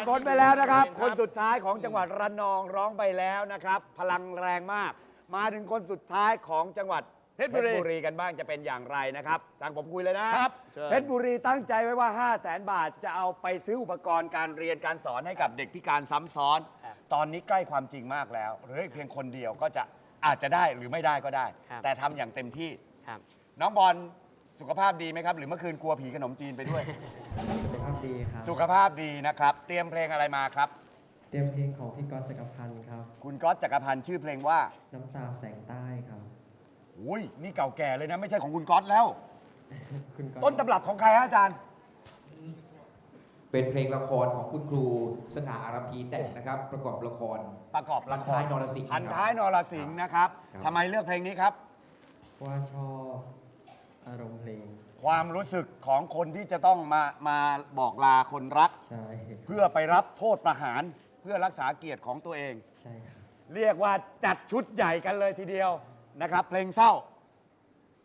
านพ้นไปแล้วนะครับ คนสุดท้ายของจังหวัดระนองร้องไปแล้วนะครับ พลังแรงมาก มาถึงคนสุดท้ายของจังหวัดเพชรบุรีกันบ้างจะเป็นอย่างไรนะครับทางผมคุยเลยนะครับเชิญ เพชรบุรีตั้งใจไว้ว่า 5 0 0แสนบาทจะเอาไปซื้ออุปกรณ์การเรียนการสอนให้กับเด็กพิการซ้ำซ้อน ตอนนี้ใกล้ความจริงมากแล้วเหลืออีกเพียงคนเดียวก็จะอาจจะได้หรือไม่ได้ก็ได้ ครับ แต่ทำอย่างเต็มที่ ครับ น้องบอล สุขภาพดีไหมครับ หรือเมื่อคืนกลัวผีขนมจีนไปด้วย สุขภาพดีครับ สุขภาพดีนะครับ เตรียมเพลงอะไรมาครับ เตรียมเพลงของพี่ก๊อตจักรพันธ์ครับ คุณก๊อตจักรพันธ์ชื่อเพลงว่าน้ำตาแสงใต้ครับ อุ้ยนี่เก่าแก่เลยนะ ไม่ใช่ของคุณก๊อตแล้ว คุณก๊อตต้นตำรับของใครฮะอาจารย์ เป็นเพลงละครของคุณครูสง่าอารัมพีแต่งนะครับ ประกอบละคร ประกอบละครพันท้ายนรสิงห์พันท้ายนรสิงห์นะครับครับ ทำไมเลือกเพลงนี้ครับ ว่าชอบ อารมณ์เพลง ความรู้สึกของคนที่จะต้องมามาบอกลาคนรัก ใช่ เพื่อไปรับโทษประหารเพื่อรักษาเกียรติของตัวเอง ใช่ครับ เรียกว่าจัดชุดใหญ่กันเลยทีเดียวนะครับ เพลงเศร้า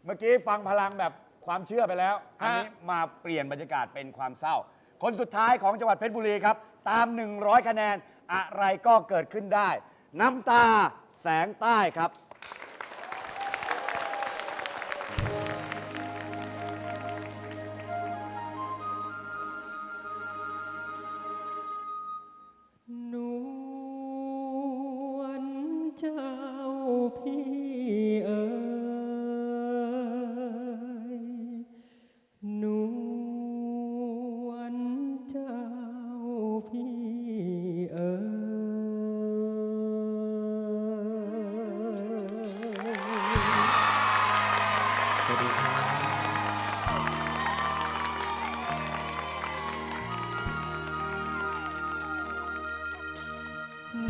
เมื่อกี้ฟังพลังแบบความเชื่อไปแล้ว อันนี้มาเปลี่ยนบรรยากาศเป็นความเศร้า คนสุดท้ายของจังหวัดเพชรบุรีครับ ตาม 100 คะแนน อะไรก็เกิดขึ้นได้ น้ำตาแสงใต้ครับ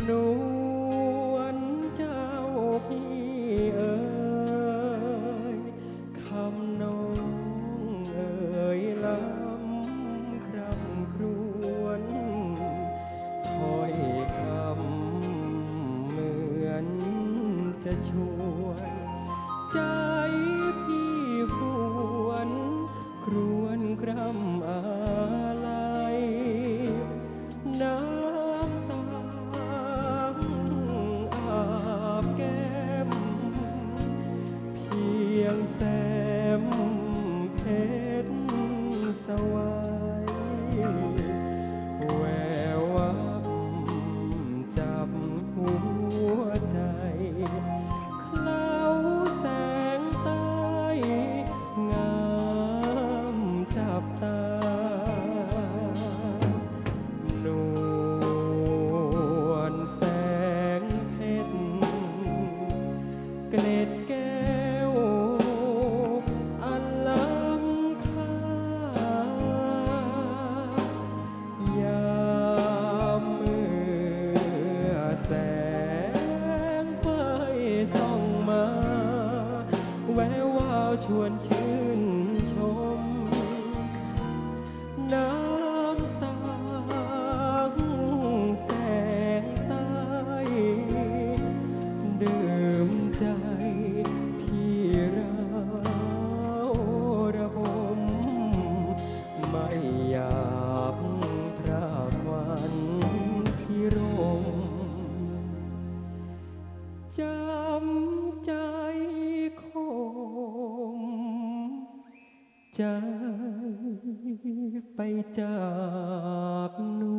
นวลเจ้าพี่เอ๋ยคำน้องเอ๋ยล้ำครำครวนถ้อยคำเหมือนจะชวนใจพี่ ย ใจไปจากนู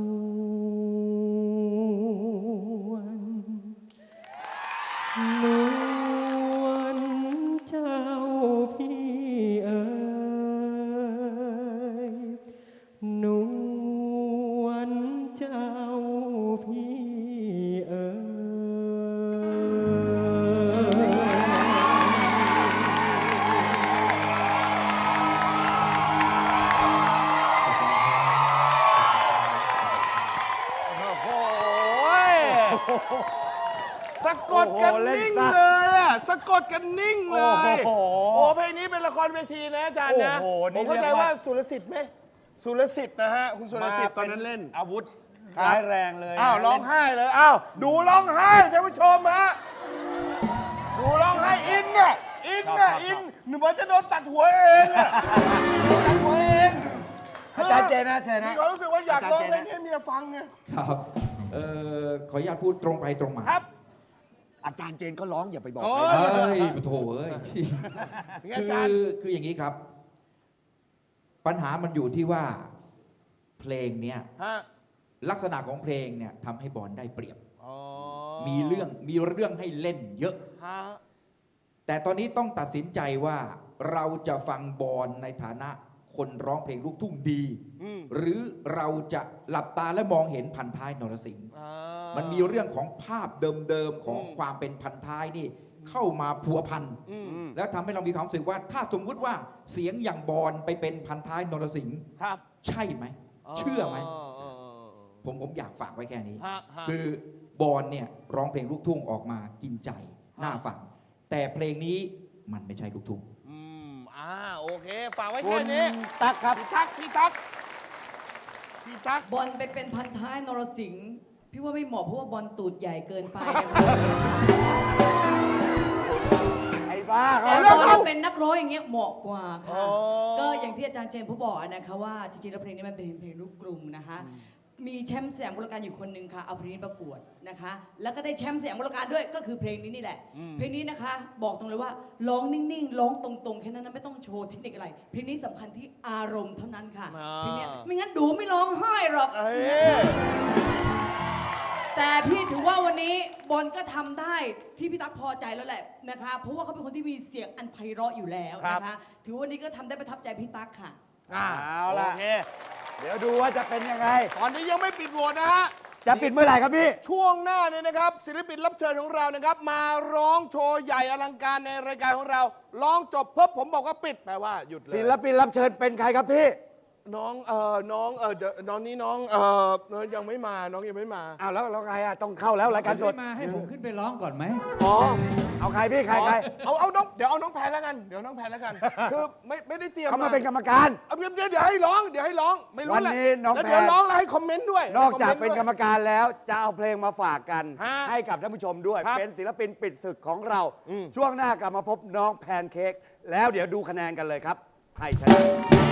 กดกันนิ่งเลย โอ้โหโอ้เพลงนี้เป็นละครเวทีนะอาจารย์นะ โอ้โหนี่ผมเข้าใจเรียกว่า ว่าสุรสิทธิ์ไหมสุรสิทธิ์นะฮะ คุณสุรสิทธิ์ตอนนั้นเล่น อาวุธครับ ร้ายแรงเลยอ้าวร้องไห้เลยอ้าวดูร้องไห้ท่านผู้ชมฮะดูร้องไห้อินน่ะอินน่ะอินหนูเหมือนจะโดนตัดหัวเองอะโดนตัดหัวเองอาจารย์เจนนะเจนมีนะความรู้สึกว่าอยากร้องเพลงอาจารย์เจนนะให้เมียฟังไง ครับเอ่อขออนุญาตพูดตรงไปตรงมาครับ อาจารย์เจนก็ร้องอย่าไปบอกโอ้ใคร เฮ้ยโถเอ้ยยังไงคือาจารย์ อคืออย่างนี้ครับ ปัญหามันอยู่ที่ว่าเพลงเนี้ยฮะลักษณะของเพลงเนี่ยทำให้บอลได้เปรียบ อ๋อมีเรื่องมีเรื่องให้เล่นเยอะ ฮะแต่ตอนนี้ต้องตัดสินใจว่าเราจะฟังบอลในฐานะคนร้องเพลงลูกทุ่งดี อืมหรือเราจะหลับตาและมองเห็นพันท้ายนรสิงห์ อ่า มันมีเรื่องของภาพเดิมๆของอืมความเป็นพันท้ายนี่เข้ามาพัวพันอืมแล้วทำให้เรามีความรู้สึกว่า ถ้าสมมุติว่าเสียงอย่างบอลไปเป็นพันท้ายนรสิงห์ครับใช่ไหม เชื่อไหมอ๋อผมผมอยากฝากไว้แค่นี้ฮะฮะคือบอลเนี่ยร้องเพลงลูกทุ่งออกมากินใจน่าฟัง แต่เพลงนี้มันไม่ใช่ลูกทุ่งอืมอ่าโอเคฝากไว้คุแค่ณนี้ตั๊กครับพี่ตั๊กพี่ตั๊กพี่ตั๊กบอลไปเป็นพันท้ายนรสิงห์ พี่ว่าไม่เหมาะเพราะว่าบอลตูดใหญ่เกินไปนะคะไอ้บ้าแต่เขาบอลเป็นนักร้องอย่างเงี้ยเหมาะกว่าอ๋ค่ะอก็อย่างที่อาจารย์เจนผู้บอกนะคะว่าจริงๆแล้วเพลงนี้มันเป็นเพลงลูกกรุงนะคะ มีแชมป์สยามกุลการอยู่คนหนึ่งค่ะเอาเพลงนี้ประกวดนะคะ แล้วก็ได้แชมป์สยามกุลการด้วยก็คือเพลงนี้นี่แหละ เพลงนี้นะคะ บอกตรงเลยว่าร้องนิ่งๆร้องตรงๆแค่นั้นนะไม่ต้องโชว์เทคนิคอะไร เพลงนี้สำคัญที่อารมณ์เท่านั้นค่ะอ่าเพลงเนี้ยไม่งั้นดูไม่ร้องไห้หรอกเอ้ย แต่พี่ถือว่าวันนี้บอลก็ทำได้ที่พี่ตั๊กพอใจแล้วแหละนะคะ เพราะว่าเขาเป็นคนที่มีเสียงอันไพเราะอยู่แล้วนะคะถือว่าวันนี้ก็ทำได้ประทับใจพี่ตั๊กค่ะ อ่าเอาล่ะ โอเค เดี๋ยวดูว่าจะเป็นยังไง ตอนนี้ยังไม่ปิดโหวตนะฮะ จะปิดเมื่อไหร่ครับพี่ ช่วงหน้าเนี่ยนะครับ ศิลปินรับเชิญของเรานะครับ มาร้องโชว์ใหญ่อลังการในรายการของเรา ร้องจบปุ๊บผมบอกว่าปิดแปลว่าหยุดเลยศิลปินรับเชิญเป็นใครครับพี่ น้องเอ่อน้องเอ่อเดี๋ยวน้องนี้น้องเอ่อน้องยังไม่มาน้องยังไม่มาอ้าวแล้วแล้วใครอะต้องเข้าแล้วรายการสดไม่มาให้ผมขึ้นไปร้องก่อนไหม อ๋อเอาใครพี่ใครใครเอาเอาน้องเดี๋ยวเอาน้องแพนแล้วกันเดี๋ยวน้องแพนแล้วกัน คือไม่ไม่ได้เตรียมเขามาเป็นกรรมการ เอาเดี๋ยวเดี๋ยวเดี๋ยวให้ร้องเดี๋ยวให้ร้องไม่รู้วันแหละนี้น้องแล้วเดี๋ยวแพน ร้องแล้วให้คอมเมนต์ด้วยนอกจากให้คอมมเป็นต์กรด้วยรมการแล้วจะเอาเพลงมาฝากกัน ฮะให้กับท่านผู้ชมด้วย ครับเป็นศิลปินปิดศึกของเรา อืม ช่วงหน้ากลับมาพบน้องแพนเค้กแล้วเดี๋ยวดูคะแนนกันเลยครับให้ชนะ